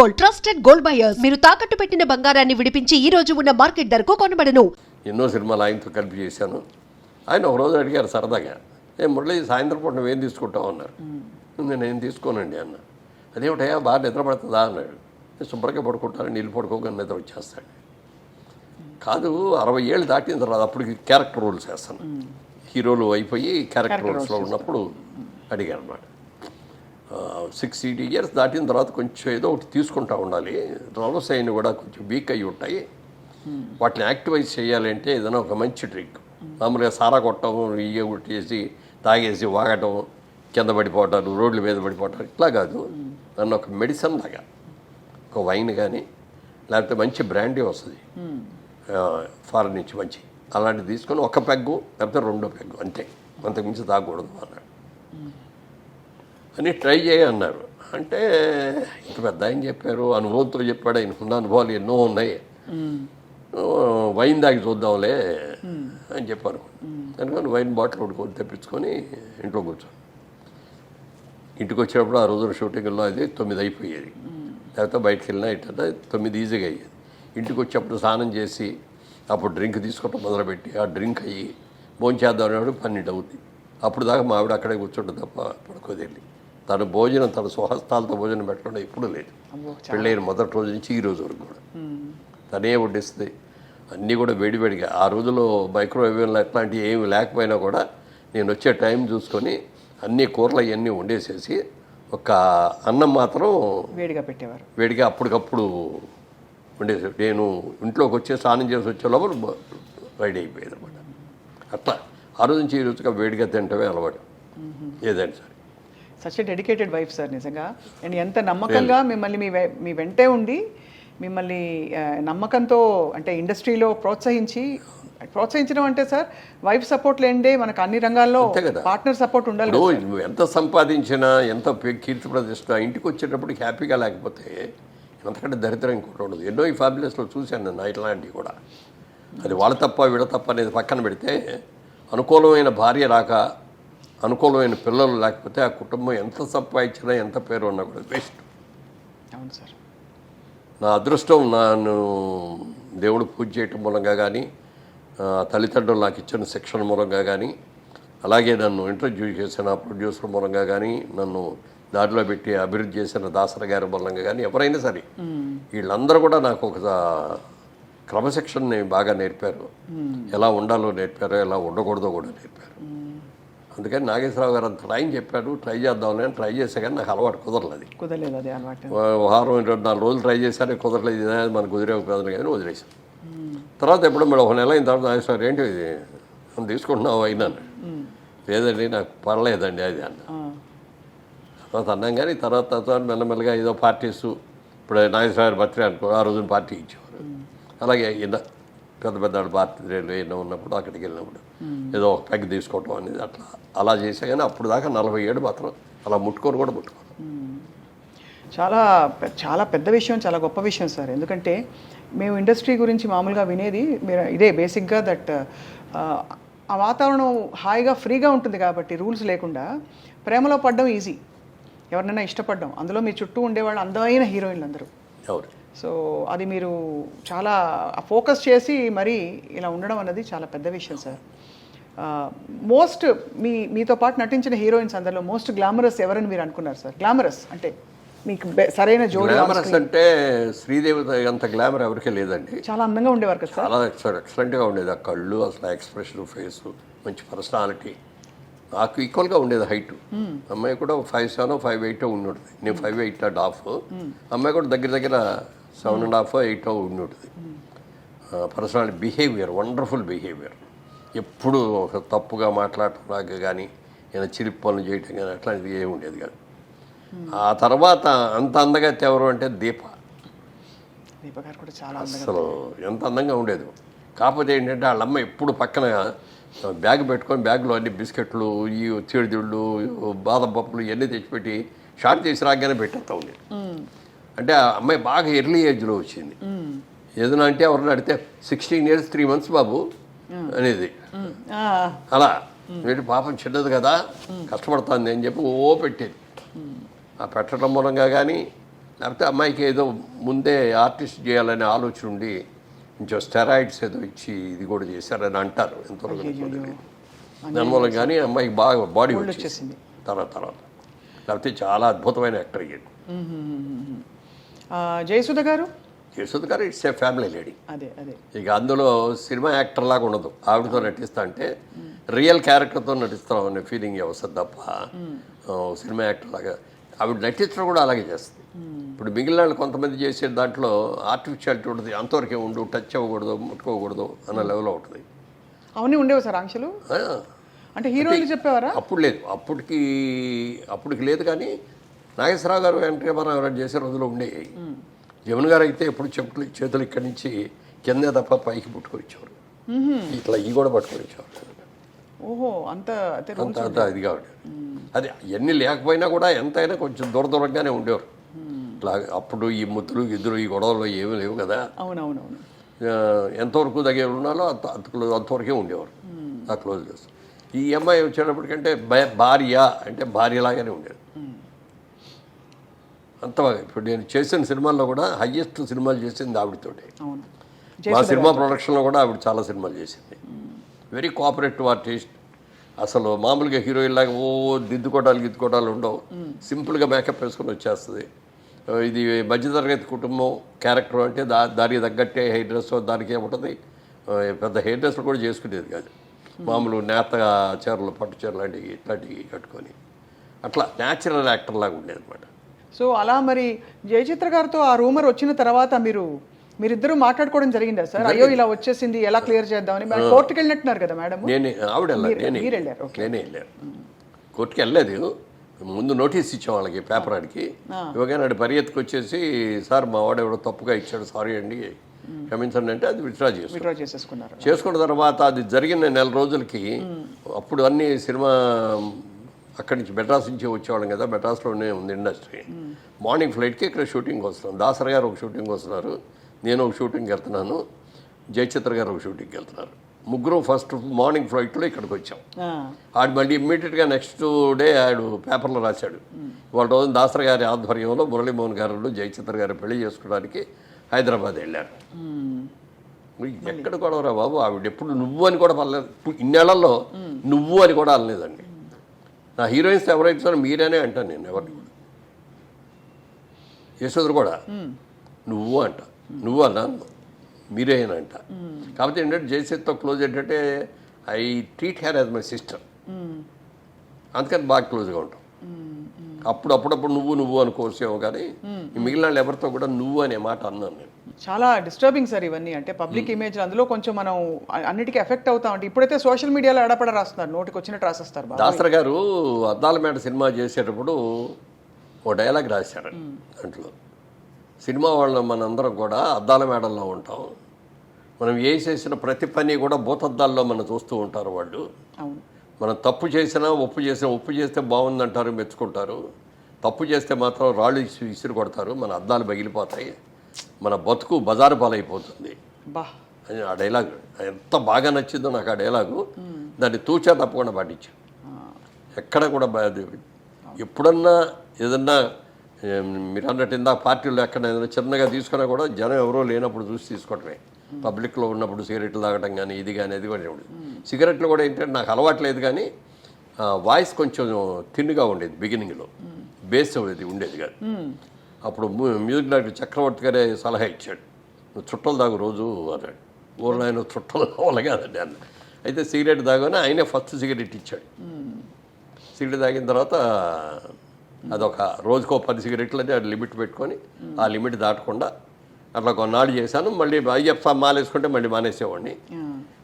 Gold trusted gold buyers. మీరు తాకట్టు పెట్టిన బంగారాన్ని విడిపించి ఈ రోజు ఉన్న మార్కెట్ ధరకు కొనబడను. ఎన్నో సినిమాలు ఆయనతో కలిపి చేశాను. ఆయన ఒక రోజు అడిగారు సరదాగా ఏ మురళి సాయంత్రం పూట నువ్వేం తీసుకుంటావు? అన్నారు. నేను ఏం తీసుకోనండి అన్న. అదేమిటయా బాగా నిద్ర పడుతుందా? అన్నాడు. నేను శుభ్రంగా పడుకుంటాను నీళ్ళు పడుకోగానే నిద్ర వచ్చేస్తాడు. కాదు అరవై ఏళ్ళు దాటిన తర్వాత అప్పటికి క్యారెక్టర్ రోల్స్ వేస్తాను. హీరోలు అయిపోయి క్యారెక్టర్ రోల్స్లో ఉన్నప్పుడు అడిగారు అనమాట సిక్స్ ఎయిటీ ఇయర్స్ దాటిన తర్వాత కొంచెం ఏదో ఒకటి తీసుకుంటా ఉండాలి. రోలర్స్ అయిన కూడా కొంచెం వీక్ అయి ఉంటాయి. వాటిని యాక్టివైజ్ చేయాలంటే ఏదైనా ఒక మంచి ట్రిక్ మామూలుగా సారా కొట్టడం ఇయ్య కొట్టేసి తాగేసి వాగటం కింద పడిపోవటాలు రోడ్ల మీద పడిపోవటాలు ఇట్లా కాదు. నన్ను ఒక మెడిసిన్ లాగా ఒక వైన్ కానీ లేకపోతే మంచి బ్రాండీ వస్తుంది. ఫారెన్ నుంచి మంచి. అలాంటివి తీసుకొని ఒక పెగ్గు లేకపోతే రెండో పెగ్గు అంతే. అంతకుమించి తాగకూడదు అన్నాడు. అని ట్రై చేయ అన్నారు. అంటే ఇంత పెద్ద ఆయన చెప్పారు అనుభవంతో చెప్పాడు ఆయన ఉన్న అనుభవాలు ఎన్నో ఉన్నాయి. వైన్ దాగి చూద్దాంలే అని చెప్పారు. అందుకని వైన్ బాటిల్ ఒకటి కొని తెప్పించుకొని ఇంట్లో కూర్చోను ఇంటికి వచ్చినప్పుడు ఆ రోజున షూటింగ్లో అది తొమ్మిది అయిపోయేది. లేకపోతే బయటకు వెళ్ళినా ఇట్లా తొమ్మిది ఈజీగా అయ్యేది. ఇంటికి వచ్చేప్పుడు స్నానం చేసి అప్పుడు డ్రింక్ తీసుకోవటం మొదలుపెట్టి ఆ డ్రింక్ అయ్యి భోంచేద్దాం అనేప్పుడు పన్నెండు అవుద్ది. అప్పుడు దాకా మా ఆవిడ అక్కడే కూర్చుంటుంది తప్ప పడుకోది వెళ్ళి తన భోజనం తన స్వహస్తాలతో భోజనం పెట్టడం ఎప్పుడూ లేదు. పెళ్ళైన మొదటి రోజు నుంచి ఈ రోజు వరకు కూడా. తనే వడ్డిస్తుంది. అన్నీ కూడా వేడివేడిగా. ఆ రోజుల్లో మైక్రోవేవ్లు అట్లాంటివి ఏమి లేకపోయినా కూడా నేను వచ్చే టైం చూసుకొని అన్ని కూరలు అవన్నీ వండేసేసి ఒక అన్నం మాత్రం వేడిగా పెట్టేవారు. వేడిగా అప్పటికప్పుడు వండేసి నేను ఇంట్లోకి వచ్చే స్నానం చేసి వచ్చే లోపల రెడీ అయిపోయేది అనమాట అట్లా. ఆ రోజు నుంచి ఈ రోజుగా వేడిగా తింటమే అలవాటు. ఏదైనా సరే. Such a dedicated wife sir నిజంగా. అండ్ ఎంత నమ్మకంగా మిమ్మల్ని మీ మీ వెంటే ఉండి మిమ్మల్ని నమ్మకంతో అంటే ఇండస్ట్రీలో ప్రోత్సహించి ప్రోత్సహించడం అంటే సార్ వైఫ్ సపోర్ట్ లేనిదే మనకు అన్ని రంగాల్లో. పార్ట్నర్ సపోర్ట్ ఉండాలి నువ్వు ఎంత సంపాదించినా ఎంత కీర్తి ప్రతిష్ట ఇంటికి వచ్చేటప్పుడు హ్యాపీగా లేకపోతే అంతకంటే దరిద్రం ఇంకోటి ఉండదు. ఎన్నో ఈ ఫ్యామిలీస్లో చూశాను నేను ఇట్లాంటివి కూడా. అది వాళ్ళ తప్ప వీళ్ళ తప్ప అనేది పక్కన పెడితే అనుకూలమైన భార్య రాక అనుకూలమైన పిల్లలు లేకపోతే ఆ కుటుంబం ఎంత సంపాదించినా ఎంత పేరు ఉన్నా కూడా వేస్ట్. అవును సార్. నా అదృష్టం నన్ను దేవుడు పూజ చేయటం మూలంగా కానీ తల్లిదండ్రులు నాకు ఇచ్చిన శిక్షణ మూలంగా కానీ అలాగే నన్ను ఇంట్రడ్యూస్ చేసిన ప్రొడ్యూసర్ మూలంగా కానీ నన్ను దారిలో పెట్టి అభివృద్ధి చేసిన దాసర గారి మూలంగా కానీ ఎవరైనా సరే వీళ్ళందరూ కూడా నాకు ఒక క్రమశిక్షణని బాగా నేర్పారు. ఎలా ఉండాలో నేర్పారు ఎలా ఉండకూడదో కూడా నేర్పారు. అందుకని నాగేశ్వరరావు గారు అంత ట్రై చెప్పాడు ట్రై చేద్దామని అని ట్రై చేసా కానీ నాకు అలవాటు కుదరలేదు కుదరలేదు అదే అలవాటు. వారం రెండు నాలుగు రోజులు ట్రై చేశాను కుదరలేదు ఇది మనకు కుదిరే ఉపయోగం కానీ వదిలేసాను తర్వాత ఎప్పుడు మేడం ఒక నెల అయిన తర్వాత సార్ ఏంటి ఇది? మనం తీసుకుంటున్నావు? అయినాను లేదండి నాకు పర్లేదండి అది అన్న తర్వాత అన్నాం కానీ తర్వాత తర్వాత మెల్లమెల్లగా ఏదో పార్టీస్ ఇప్పుడు నాగేశ్వర బర్త్డే అనుకో ఆ రోజున పార్టీ ఇచ్చేవారు. అలాగే పెద్ద పెద్ద బర్త్డేలు ఎన్నో ఉన్నప్పుడు అక్కడికి వెళ్ళినప్పుడు ఏదో ఒక పెగ్ తీసుకోవటం అనేది అట్లా అలా చేసా కానీ అప్పుడు దాకా నలభై ఏడు మాత్రం అలా ముట్టుకొని కూడా ముట్టుకోను. చాలా చాలా పెద్ద విషయం చాలా గొప్ప విషయం సార్. ఎందుకంటే మేము ఇండస్ట్రీ గురించి మామూలుగా వినేది మీరు ఇదే బేసిక్గా దట్ ఆ వాతావరణం హాయిగా ఫ్రీగా ఉంటుంది కాబట్టి రూల్స్ లేకుండా ప్రేమలో పడడం ఈజీ. ఎవరినైనా ఇష్టపడడం. అందులో మీ చుట్టూ ఉండేవాళ్ళు అందమైన హీరోయిన్లు అందరూ. ఎవరు? సో అది మీరు చాలా ఫోకస్ చేసి మరి ఇలా ఉండడం అన్నది చాలా పెద్ద విషయం సార్. మోస్ట్ మీ మీతో పాటు నటించిన హీరోయిన్స్ అందరిలో మోస్ట్ గ్లామరస్ ఎవరని మీరు అనుకున్నారు సార్? గ్లామరస్ అంటే మీకు సరైన జోడి గ్లామరస్ అంటే శ్రీదేవి అంత గ్లామర్ ఎవరికీ లేదండి. చాలా అందంగా ఉండేవారు కదా సార్? చాలా ఎక్సలెంట్ ఎక్సలెంట్గా ఉండేది. ఆ కళ్ళు అసలు ఎక్స్ప్రెషన్ ఫేస్ మంచి పర్సనాలిటీ. నాకు ఈక్వల్గా ఉండేది హైట్. అమ్మాయి కూడా ఫైవ్ సెవెన్ ఫైవ్ ఎయిట్ ఉండి ఉంటుంది నేను ఫైవ్ ఎయిట్ అండ్ హాఫ్ అమ్మాయి కూడా దగ్గర దగ్గర సెవెన్ అండ్ హాఫ్ ఎయిట్ ఉండి ఉంటుంది. Personality behaviour wonderful behaviour. ఎప్పుడు ఒక తప్పుగా మాట్లాడటం కానీ ఏదైనా చిరిపి పనులు చేయటం కానీ అట్లాంటిది ఏమి ఉండేది కాదు. ఆ తర్వాత అంత అందగత్తి ఎవరు అంటే దీప. అందంగా అసలు ఎంత అందంగా ఉండేది. కాకపోతే ఏంటంటే వాళ్ళ అమ్మ ఎప్పుడు పక్కన బ్యాగ్ పెట్టుకొని బ్యాగ్లో అన్ని బిస్కెట్లు ఈ చీడిదిళ్ళు బాదం పప్పులు ఇవన్నీ తెచ్చిపెట్టి షార్ట్ చేసి రాగానే పెట్టేస్తా ఉండేది. అంటే ఆ అమ్మాయి బాగా ఎర్లీ ఏజ్లో వచ్చింది. ఏదైనా అంటే ఎవరిని అడిగితే సిక్స్టీన్ ఇయర్స్ త్రీ మంత్స్ బాబు అనేది. అలా. వీటి పాపం చిన్నది కదా కష్టపడుతుంది అని చెప్పి ఓ పెట్టేది. ఆ పెట్టడం మూలంగా కానీ లేకపోతే అమ్మాయికి ఏదో ముందే ఆర్టిస్ట్ చేయాలనే ఆలోచన ఉండి కొంచెం స్టెరాయిడ్స్ ఏదో ఇచ్చి ఇది కూడా చేశారని అంటారు ఎంతవరకు. దానివల్ల కానీ అమ్మాయికి బాగా బాడీ వచ్చేసింది. తర్వాత తర్వాత. లేకపోతే చాలా అద్భుతమైన యాక్టర్ అయ్యాడు జయసుధ గారు? యశోద్ గారు ఇట్స్ ఏ ఫ్యామిలీ లేడీ అదే అదే. ఇక అందులో సినిమా యాక్టర్ లాగా ఉండదు. ఆవిడతో నటిస్తా అంటే రియల్ క్యారెక్టర్తో నటిస్తాం అనే ఫీలింగ్ వస్తుంది తప్ప సినిమా యాక్టర్ లాగా. ఆవిడ నటించడం కూడా అలాగే చేస్తుంది. ఇప్పుడు మిగిలిన వాళ్ళు కొంతమంది చేసే దాంట్లో ఆర్టిఫిషియాలిటీ ఉంటుంది. అంతవరకే ఉండు టచ్ అవ్వకూడదు ముట్టుకోకూడదు అన్న లెవెల్లో ఉంటుంది. అవన్నీ ఉండేవి సార్ ఆంక్షలు? అంటే హీరోయిన్లు చెప్పేవారా? అప్పుడు లేదు. అప్పటికి అప్పటికి లేదు కానీ నాగేశ్వరరావు గారు వెంకటరామారావు గారు చేసే రోజులు ఉండేవి జమున గారు అయితే ఎప్పుడు చెప్పులు చేతులు ఇక్కడి నుంచి కిందే తప్ప పైకి పుట్టుకొచ్చేవారు ఇట్లా ఈ కూడా పట్టుకొచ్చేవారు ఓహో అంత అంత అంత ఇదిగా ఉండేది. అది ఎన్ని లేకపోయినా కూడా ఎంతైనా కొంచెం దూర దూరంగానే ఉండేవారు. ఇట్లా అప్పుడు ఈ ముద్దులు గిద్దులు ఈ గొడవలు ఏమీ లేవు కదా. అవునవునవును. ఎంతవరకు దగ్గర ఉన్నాలో అంత అంత క్లో- అంతవరకే ఉండేవారు. ఆ క్లోజ్ చేస్తారు ఈ అమ్మాయి వచ్చేటప్పటికంటే భార్య అంటే భార్యలాగానే ఉండేది. అంత ఇప్పుడు నేను చేసిన సినిమాల్లో కూడా హయ్యెస్ట్ సినిమాలు చేసింది ఆవిడతోటే. మా సినిమా ప్రొడక్షన్లో కూడా ఆవిడ చాలా సినిమాలు చేసింది. వెరీ కోఆపరేటివ్ ఆర్టిస్ట్ అసలు మామూలుగా హీరోయిన్ లాగా ఓ దిద్దుకోవడాలు గిద్దుకోవడాలు ఉండవు. సింపుల్గా మేకప్ వేసుకొని వచ్చేస్తుంది. ఇది మధ్యతరగతి కుటుంబం క్యారెక్టర్ అంటే దా దానికి తగ్గట్టే హెయిర్ డ్రెస్ దానికి ఏముంటుంది పెద్ద హెయిర్ డ్రెస్లు కూడా చేసుకునేది కాదు. మామూలు నేత చీరలు పట్టు చీరలు లాంటివి ఇట్లాంటివి కట్టుకొని. అట్లా న్యాచురల్ యాక్టర్ లాగా ఉండేది అనమాట సో అలా మరి జయచిత్ర గారితో ఆ రూమర్ వచ్చిన తర్వాత మీరు మీరిద్దరూ మాట్లాడుకోవడం జరిగిందా సార్? అయ్యో ఇలా వచ్చేసింది ఎలా క్లియర్ చేద్దామని? కోర్టుకి వెళ్ళినట్టున్నారు కదా మేడం? నేనే ఆవిడ మీరు- వెళ్ళారు, నేనే వెళ్ళాను కోర్టుకి వెళ్ళలేదు ముందు నోటీస్ ఇచ్చాం వాళ్ళకి పేపర్ ఆడికి. ఇవ్వగానే ఆడి పరిగెత్తుకు వచ్చేసి సార్ మా వాడు ఎవడో తప్పుగా ఇచ్చాడు సారీ అండి. క్షమించండి అంటే అది విత్డ్రా చేసు విత్డ్రా చేసేసుకున్నారు. చేసుకున్న తర్వాత అది జరిగిన నెల రోజులకి అప్పుడు అన్ని సినిమా అక్కడి నుంచి మెడ్రాస్ నుంచి వచ్చేవాళ్ళం కదా మెడ్రాస్లోనే ఉంది ఇండస్ట్రీ. మార్నింగ్ ఫ్లైట్కి ఇక్కడ షూటింగ్ వస్తున్నాం. దాసర్ గారు ఒక షూటింగ్ వస్తున్నారు నేను ఒక షూటింగ్కి వెళ్తున్నాను జయచిత్ర గారు ఒక షూటింగ్కి వెళ్తున్నారు. ముగ్గురు ఫస్ట్ మార్నింగ్ ఫ్లైట్లో ఇక్కడికి వచ్చాం. ఆడు మళ్ళీ ఇమ్మీడియట్గా నెక్స్ట్ డే ఆడు పేపర్లో రాశాడు. వాళ్ళ రోజు దాసర్ గారి ఆధ్వర్యంలో మురళీమోహన్ గారు జయచిత్ర గారు పెళ్ళి చేసుకోవడానికి హైదరాబాద్ వెళ్ళారు. ఎక్కడ గొడవరా బాబు? ఆవిడ ఎప్పుడు నువ్వు అని కూడా పర్లేదు. ఇన్నేళ్ళలో నువ్వు అని కూడా అనలేదండి నా హీరోయిన్స్ ఎవరైతే సరే మీరేనే అంటాను నేను ఎవరిని కూడా. యశోదరు కూడా. నువ్వు అంట. నువ్వు అన్నాను. మీరే అని అంట. కాకపోతే ఏంటంటే జయసేత్తో క్లోజ్ ఏంటంటే I treat her as my sister. అందుకని బాగా క్లోజ్గా ఉంటాం. అప్పుడు అప్పుడప్పుడు నువ్వు నువ్వు అనుకోవచ్చేమో కానీ ఈ మిగిలిన వాళ్ళు ఎవరితో కూడా నువ్వు అనే మాట అన్నాను నేను. చాలా డిస్టర్బింగ్ సార్ ఇవన్నీ. అంటే పబ్లిక్ ఇమేజ్ అందులో కొంచెం మనం అన్నిటికీ ఎఫెక్ట్ అవుతా ఉంటాయి ఇప్పుడైతే సోషల్ మీడియాలో ఎడపడ రాస్తున్నారు. నోటికి వచ్చినట్టు రాసేస్తారు దాసర్ గారు అద్దాల మేడ సినిమా చేసేటప్పుడు ఓ డైలాగ్ రాశారు దాంట్లో. సినిమా వాళ్ళం మనందరం కూడా అద్దాల మేడల్లో ఉంటాం. మనం ఏ చేసిన ప్రతి పని కూడా భూతద్దాల్లో మనం చూస్తూ ఉంటారు వాళ్ళు. అవును. మనం తప్పు చేసినా ఒప్పు చేసినా ఒప్పు చేస్తే బాగుందంటారు మెచ్చుకుంటారు. తప్పు చేస్తే మాత్రం రాళ్ళు ఇసి విసిరి కొడతారు మన అద్దాలు పగిలిపోతాయి. మన బతుకు బజారు పాలైపోతుంది. అని ఆ డైలాగ్ ఎంత బాగా నచ్చిందో నాకు ఆ డైలాగు. దాన్ని తూచా తప్పకుండా పాటించాను ఎక్కడ కూడా ఎప్పుడన్నా ఏదన్నా మీరు అన్నట్టు ఇందాక పార్టీలో ఎక్కడ ఏదైనా చిన్నగా తీసుకున్నా కూడా జనం ఎవరో లేనప్పుడు చూసి తీసుకోవటమే. పబ్లిక్లో ఉన్నప్పుడు సిగరెట్లు తాగటం కానీ ఇది కానీ అది కూడా సిగరెట్లు కూడా ఏంటంటే నాకు అలవాటు లేదు కానీ వాయిస్ కొంచెం తిన్నుగా ఉండేది బిగినింగ్లో. బేస్ అది ఉండేది కాదు. అప్పుడు మ్యూజిక్ డైరెక్టర్ చక్రవర్తి గారే సలహా ఇచ్చాడు. నువ్వు చుట్టలు తాగు రోజు అన్నాడు. ఊళ్ళో ఆయన చుట్టలు కావాలి కాదండి అన్న అయితే సిగరెట్ తాగానే ఆయనే ఫస్ట్ సిగరెట్ ఇచ్చాడు. సిగరెట్ తాగిన తర్వాత అదొక రోజుకో పది సిగరెట్లు అది లిమిట్ పెట్టుకొని ఆ లిమిట్ దాటకుండా అట్లా కొన్నాళ్ళు చేశాను. మళ్ళీ అయ్యప్ప స్వామి మాల వేసుకుంటే మళ్ళీ మానేసేవాడిని.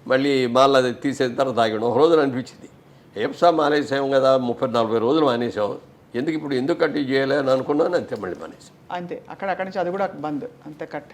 మళ్ళీ మాల అది తీసేసిన తర్వాత తాగాడు ఒక రోజున అనిపించింది. అయ్యప్ప స్వామి మానేసాం కదా ముప్పై నలభై రోజులు మానేసాం. ఎందుకు ఇప్పుడు ఎందుకు కంటిన్యూ చేయలే అని అనుకున్నాను అంతే మళ్ళీ మానేసాం. అంతే. అక్కడ అక్కడి నుంచి అది కూడా బంద్. అంతే కట్.